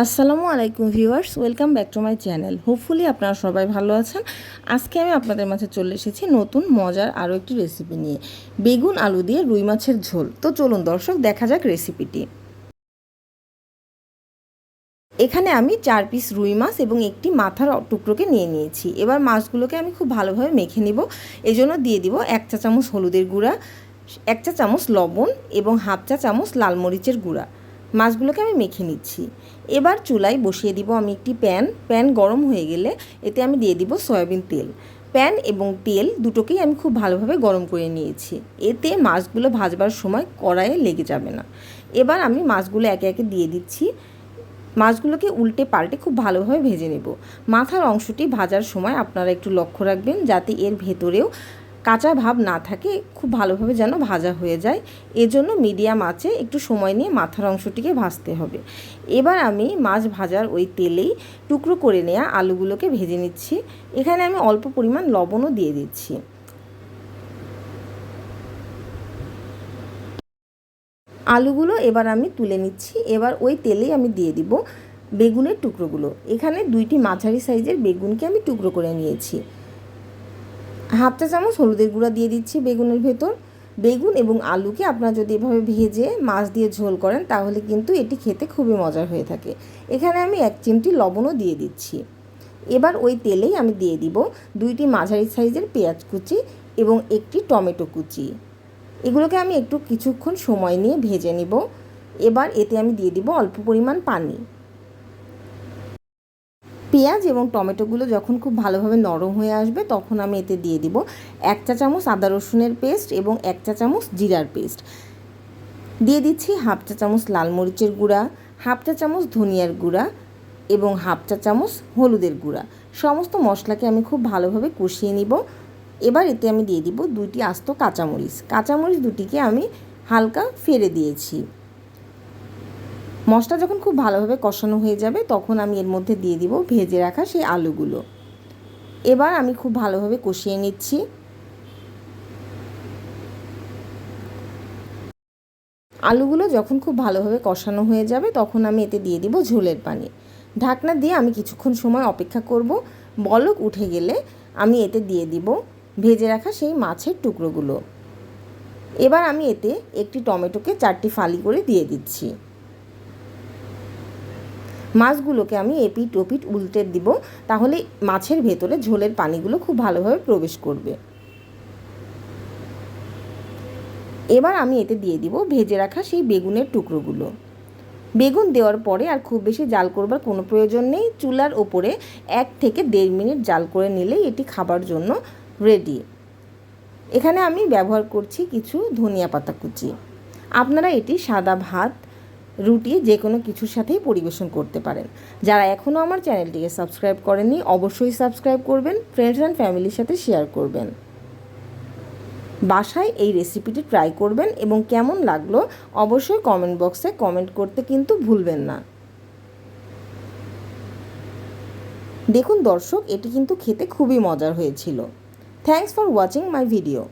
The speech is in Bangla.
আসসালামু আলাইকুম viewers, welcome back to my channel. Hopefully আপনারা সবাই ভালো আছেন। আজকে আমি আপনাদের মাঝে চলে এসেছি নতুন, মজার আরও একটি রেসিপি নিয়ে। বেগুন, আলু দিয়ে রুই মাছের ঝোল। তো চলুন দর্শক, দেখা যাক রেসিপিটি এখানে আমি চার পিস রুই মাছ এবং একটি মাথার টুকরোকে নিয়ে নিয়েছি। এবার মাছগুলোকে আমি খুব ভালোভাবে মেখে নিব। এজন্য দিয়ে দিব এক চা চামচ হলুদের গুঁড়া, এক চা চামচ লবণ এবং হাফ চা চামচ লাল মরিচের গুঁড়া। মাছগুলোকে আমি মেখে নিচ্ছি। এবার চুলায় বসিয়ে দিব আমি একটি প্যান। প্যান গরম হয়ে গেলে এতে আমি দিয়ে দিব সয়াবিন তেল। প্যান এবং তেল দুটোকেই আমি খুব ভালোভাবে গরম করে নিয়েছি। এতে মাছগুলো ভাজবার সময় কড়াইয়ে লেগে যাবে না। এবার আমি মাছগুলো একে একে দিয়ে দিচ্ছি। মাছগুলোকে উল্টে পাল্টে খুব ভালোভাবে ভেজে নেব। মাথার অংশটি ভাজার সময় আপনারা একটু লক্ষ্য রাখবেন যাতে এর ভেতরেও কাঁচা ভাব না থাকে, খুব ভালোভাবে যেন ভাজা হয়ে যায়। এজন্য মিডিয়াম আঁচে একটু সময় নিয়ে মাথার অংশটিকে ভাজতে হবে। এবার আমি মাছ ভাজার ওই তেলেই টুকরো করে নেওয়া আলুগুলোকে ভেজে নিচ্ছি। এখানে আমি অল্প পরিমাণ লবণও দিয়ে দিচ্ছি। আলুগুলো এবার আমি তুলে নিচ্ছি। এবার ওই তেলেই আমি দিয়ে দিব বেগুনের টুকরোগুলো। এখানে দুইটি মাঝারি সাইজের বেগুনকে আমি টুকরো করে নিয়েছি। হাফ চা চামচ হলুদের গুঁড়া দিয়ে দিচ্ছি বেগুনের ভেতর। বেগুন এবং আলুকে আপনারা যদি এভাবে ভেজে মাছ দিয়ে ঝোল করেন, তাহলে কিন্তু এটি খেতে খুবই মজার হয়ে থাকে। এখানে আমি এক চিমটি লবণও দিয়ে দিচ্ছি। এবার ওই তেলেই আমি দিয়ে দিব দুইটি মাঝারি সাইজের পেঁয়াজ কুচি এবং একটি টমেটো কুচি। এগুলোকে আমি একটু কিছুক্ষণ সময় নিয়ে ভেজে নিব। এবার এতে আমি দিয়ে দিব অল্প পরিমাণ পানি। পেঁয়াজ এবং টমেটোগুলো যখন খুব ভালোভাবে নরম হয়ে আসবে, তখন আমি এতে দিয়ে দিব এক চা চামচ আদা রসুনের পেস্ট এবং এক চা চামচ জিরার পেস্ট। দিয়ে দিচ্ছি হাফ চা চামচ লাল মরিচের গুঁড়া, হাফ চা চামচ ধনিয়ার গুঁড়া এবং হাফ চা চামচ হলুদের গুঁড়া। সমস্ত মশলাকে আমি খুব ভালোভাবে কষিয়ে নিব। এবার এতে আমি দিয়ে দিব দুইটি আস্ত কাঁচামরিচ। কাঁচামরিচ দুটিকে আমি হালকা ফেলে দিয়েছি। মশলা যখন খুব ভালোভাবে কষানো হয়ে যাবে, তখন আমি এর মধ্যে দিয়ে দিব ভেজে রাখা সেই আলুগুলো। এবার আমি খুব ভালোভাবে কষিয়ে নিচ্ছি। আলুগুলো যখন খুব ভালোভাবে কষানো হয়ে যাবে, তখন আমি এতে দিয়ে দিব ঝোলের পানি। ঢাকনা দিয়ে আমি কিছুক্ষণ সময় অপেক্ষা করব। বলক উঠে গেলে আমি এতে দিয়ে দিব ভেজে রাখা সেই মাছের টুকরোগুলো। এবার আমি এতে একটি টমেটোকে চারটি ফালি করে দিয়ে দিচ্ছি। মাছগুলোকে আমি এপিট ওপিট উল্টে দিব, তাহলে মাছের ভেতরে ঝোলের পানিগুলো খুব ভালোভাবে প্রবেশ করবে। এবার আমি এতে দিয়ে দিব ভেজে রাখা সেই বেগুনের টুকরোগুলো। বেগুন দেওয়ার পরে আর খুব বেশি জাল করবার কোনো প্রয়োজন নেই, চুলার ওপরে এক থেকে দেড় মিনিট জাল করে নিলেই এটি খাবার জন্য রেডি। এখানে আমি ব্যবহার করছি কিছু ধনিয়া পাতা কুচি। আপনারা এটি সাদা ভাত রুটি যে কোনো কিছুর সাথেই পরিবেশন করতে পারেন। যারা এখনও আমার চ্যানেলটিকে সাবস্ক্রাইব করেননি, অবশ্যই সাবস্ক্রাইব করবেন ফ্রেন্ডস অ্যান্ড ফ্যামিলির সাথে শেয়ার করবেন। বাসায় এই রেসিপিটি ট্রাই করবেন এবং কেমন লাগল অবশ্যই কমেন্ট বক্সে কমেন্ট করতে কিন্তু ভুলবেন না। দেখুন দর্শক, এটি কিন্তু খেতে খুবই মজার হয়েছিল। Thanks for watching my video